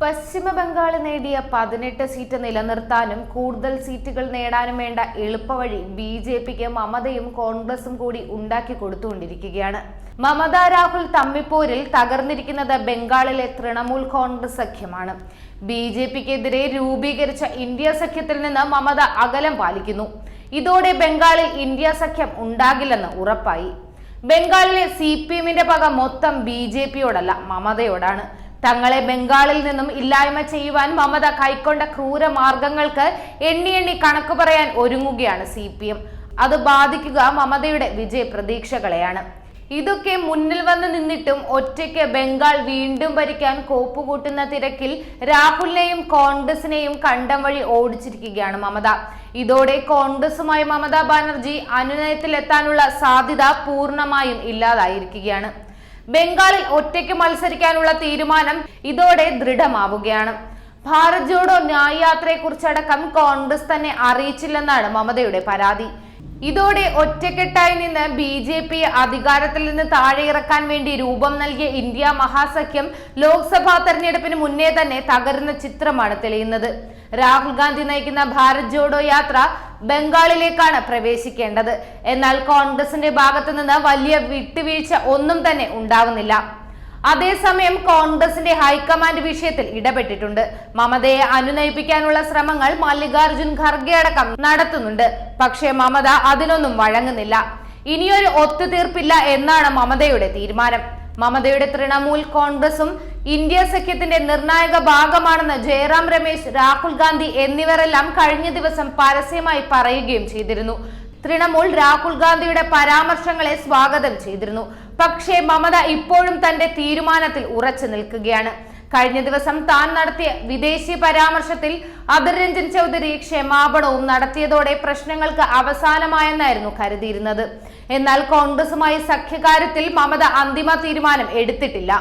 പശ്ചിമ ബംഗാൾ നേടിയ പതിനെട്ട് സീറ്റ് നിലനിർത്താനും കൂടുതൽ സീറ്റുകൾ നേടാനും വേണ്ട എളുപ്പവഴി ബി ജെ പിക്ക് മമതയും കോൺഗ്രസും കൂടി ഉണ്ടാക്കി കൊടുത്തുകൊണ്ടിരിക്കുകയാണ്. മമത രാഹുൽ തമ്മിപ്പോരിൽ തകർന്നിരിക്കുന്നത് ബംഗാളിലെ തൃണമൂൽ കോൺഗ്രസ് സഖ്യമാണ്. ബി ജെ പിക്കെതിരെ രൂപീകരിച്ച ഇന്ത്യ സഖ്യത്തിൽ നിന്ന് മമത അകലം പാലിക്കുന്നു. ഇതോടെ ബംഗാളിൽ ഇന്ത്യ സഖ്യം ഉണ്ടാകില്ലെന്ന് ഉറപ്പായി. ബംഗാളിലെ സി പി എമ്മിന്റെ പക മൊത്തം ബി ജെ പിയോടല്ല മമതയോടാണ്. തങ്ങളെ ബംഗാളിൽ നിന്നും ഇല്ലായ്മ ചെയ്യുവാൻ മമത കൈക്കൊണ്ട ക്രൂര മാർഗങ്ങൾക്ക് എണ്ണി എണ്ണി കണക്ക് പറയാൻ ഒരുങ്ങുകയാണ് സി പി എം. അത് ബാധിക്കുക മമതയുടെ വിജയ പ്രതീക്ഷകളെയാണ്. ഇതൊക്കെ മുന്നിൽ വന്ന് നിന്നിട്ടും ഒറ്റയ്ക്ക് ബംഗാൾ വീണ്ടും ഭരിക്കാൻ കോപ്പുകൂട്ടുന്ന തിരക്കിൽ രാഹുലിനെയും കോൺഗ്രസിനെയും കണ്ടം വഴി ഓടിച്ചിരിക്കുകയാണ് മമത. ഇതോടെ കോൺഗ്രസുമായി മമതാ ബാനർജി അനുനയത്തിലെത്താനുള്ള സാധ്യത പൂർണമായും ഇല്ലാതായിരിക്കുകയാണ്. ബംഗാളിൽ ഒറ്റയ്ക്ക് മത്സരിക്കാനുള്ള തീരുമാനം ഇതോടെ ദൃഢമാവുകയാണ്. ഭാരത് ജോഡോ ന്യായ് യാത്രയെക്കുറിച്ചടക്കം കോൺഗ്രസ് തന്നെ അറിയിച്ചില്ലെന്നാണ് മമതയുടെ പരാതി. ഇതോടെ ഒറ്റക്കെട്ടായി നിന്ന് ബി ജെ പി അധികാരത്തിൽ നിന്ന് താഴെ ഇറക്കാൻ വേണ്ടി രൂപം നൽകിയ ഇന്ത്യ മഹാസഖ്യം ലോക്സഭാ തെരഞ്ഞെടുപ്പിന് മുന്നേ തന്നെ തകരുന്ന ചിത്രമാണ് തെളിയുന്നത്. രാഹുൽ ഗാന്ധി നയിക്കുന്ന ഭാരത് ജോഡോ യാത്ര ബംഗാളിലേക്കാണ് പ്രവേശിക്കേണ്ടത്. എന്നാൽ കോൺഗ്രസിന്റെ ഭാഗത്തു നിന്ന് വലിയ വിട്ടുവീഴ്ച ഒന്നും തന്നെ ഉണ്ടാവുന്നില്ല. അതേസമയം കോൺഗ്രസിന്റെ ഹൈക്കമാൻഡ് വിഷയത്തിൽ ഇടപെട്ടിട്ടുണ്ട്. മമതയെ അനുനയിപ്പിക്കാനുള്ള ശ്രമങ്ങൾ മല്ലികാർജുൻ ഖർഗെ അടക്കം നടത്തുന്നുണ്ട്. പക്ഷേ മമത അതിനൊന്നും വഴങ്ങുന്നില്ല. ഇനിയൊരു ഒത്തുതീർപ്പില്ല എന്നാണ് മമതയുടെ തീരുമാനം. മമതയുടെ തൃണമൂൽ കോൺഗ്രസും ഇന്ത്യ സഖ്യത്തിന്റെ നിർണായക ഭാഗമാണെന്ന് ജയറാം രമേശ് രാഹുൽ ഗാന്ധി എന്നിവരെല്ലാം കഴിഞ്ഞ ദിവസം പരസ്യമായി പറയുകയും ചെയ്തിരുന്നു. തൃണമൂൽ രാഹുൽ ഗാന്ധിയുടെ പരാമർശങ്ങളെ സ്വാഗതം ചെയ്തിരുന്നു. പക്ഷേ മമത ഇപ്പോഴും തന്റെ തീരുമാനത്തിൽ ഉറച്ചു നിൽക്കുകയാണ്. കഴിഞ്ഞ ദിവസം താൻ നടത്തിയ വിദേശി പരാമർശത്തിൽ അധിർ രഞ്ജൻ ചൗധരി ക്ഷമാപണവും നടത്തിയതോടെ പ്രശ്നങ്ങൾക്ക് അവസാനമായെന്നായിരുന്നു കരുതിയിരുന്നത്. എന്നാൽ കോൺഗ്രസുമായി സഖ്യകാര്യത്തിൽ മമത അന്തിമ തീരുമാനം എടുത്തിട്ടില്ല.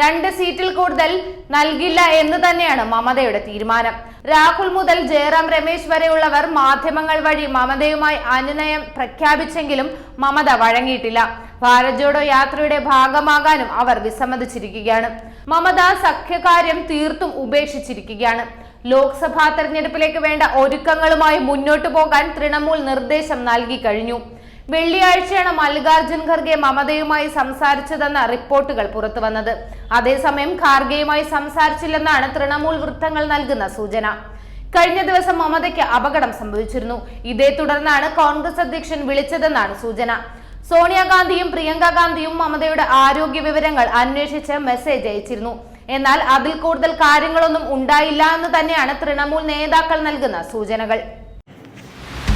രണ്ട് സീറ്റിൽ കൂടുതൽ നൽകില്ല എന്ന് തന്നെയാണ് മമതയുടെ തീരുമാനം. രാഹുൽ മുതൽ ജയറാം രമേശ് വരെയുള്ളവർ മാധ്യമങ്ങൾ വഴി മമതയുമായി അനുനയം പ്രഖ്യാപിച്ചെങ്കിലും മമത വഴങ്ങിയിട്ടില്ല. ഭാരത് ജോഡോ യാത്രയുടെ ഭാഗമാകാനും അവർ വിസമ്മതിച്ചിരിക്കുകയാണ്. മമത സഖ്യകാര്യം തീർത്തും ഉപേക്ഷിച്ചിരിക്കുകയാണ്. ലോക്സഭാ തെരഞ്ഞെടുപ്പിലേക്ക് വേണ്ട ഒരുക്കങ്ങളുമായി മുന്നോട്ടു പോകാൻ തൃണമൂൽ നിർദ്ദേശം നൽകി കഴിഞ്ഞു. വെള്ളിയാഴ്ചയാണ് മല്ലികാർജുൻ ഖർഗെ മമതയുമായി സംസാരിച്ചതെന്ന റിപ്പോർട്ടുകൾ പുറത്തു വന്നത്. അതേസമയം ഖാർഗെയുമായി സംസാരിച്ചില്ലെന്നാണ് തൃണമൂൽ വൃത്തങ്ങൾ നൽകുന്ന സൂചന. കഴിഞ്ഞ ദിവസം മമതയ്ക്ക് അപകടം സംഭവിച്ചിരുന്നു. ഇതേ തുടർന്നാണ് കോൺഗ്രസ് അധ്യക്ഷൻ വിളിച്ചതെന്നാണ് സൂചന. സോണിയാഗാന്ധിയും പ്രിയങ്ക ഗാന്ധിയും മമതയുടെ ആരോഗ്യ വിവരങ്ങൾ അന്വേഷിച്ച് മെസ്സേജ് അയച്ചിരുന്നു. എന്നാൽ അതിൽ കൂടുതൽ കാര്യങ്ങളൊന്നും ഉണ്ടായില്ല എന്ന് തന്നെയാണ് തൃണമൂൽ നേതാക്കൾ നൽകുന്ന സൂചനകൾ.